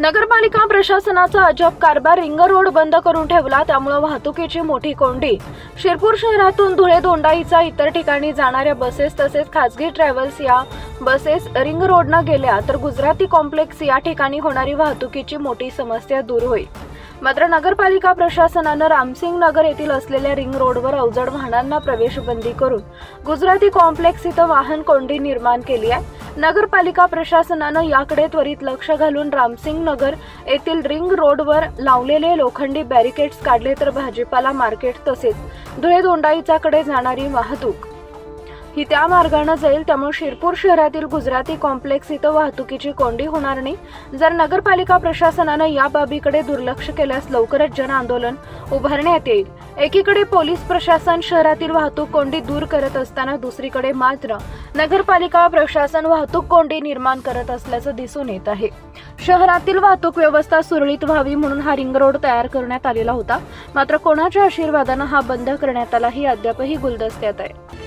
नगरपालिका प्रशासनाचा अजब कारभार रिंग रोड बंद करून ठेवला त्यामुळे वाहतुकीची मोठी कोंडी. शिरपूर शहरातून धुळे दोंडाईचा इतर ठिकाणी जाणाऱ्या बसेस तसेच खासगी ट्रॅव्हल्स या बसेस रिंग रोडनं गेल्या तर गुजराती कॉम्प्लेक्स या ठिकाणी होणारी वाहतुकीची मोठी समस्या दूर होईल. मात्र नगरपालिका प्रशासनानं रामसिंग नगर येथील असलेल्या रिंग रोडवर अवजड वाहनांना प्रवेश बंदी करून गुजराती कॉम्प्लेक्स इथं वाहन कोंडी निर्माण केली आहे. नगरपालिका प्रशासनानं याकडे त्वरित लक्ष घालून रामसिंग नगर येथील रिंग रोडवर लावलेले लोखंडी बॅरिकेड्स काढले तर भाजीपाला मार्केट तसेच धुळे दोंडाईचाकडे जाणारी वाहतूक. ही त्या मार्गानं जाईल त्यामुळे शिरपूर शहरातील गुजराती कॉम्प्लेक्स इथं वाहतुकीची कोंडी होणार नाही. जर नगरपालिका प्रशासनानं या बाबीकडे दुर्लक्ष केल्यास लवकरच जन आंदोलन उभारण्यात येईल. एकीकडे पोलीस प्रशासन शहरातील वाहतूक कोंडी दूर करत असताना दुसरीकडे मात्र नगरपालिका प्रशासन वाहतूक कोंडी निर्माण करत असल्याचं दिसून येत आहे. शहरातील वाहतूक व्यवस्था सुरळीत व्हावी म्हणून हा रिंग रोड तयार करण्यात आलेला होता. मात्र कोणाच्या आशीर्वादानं हा बंद करण्यात आला ही अद्यापही गुलदस्त्यात आहे.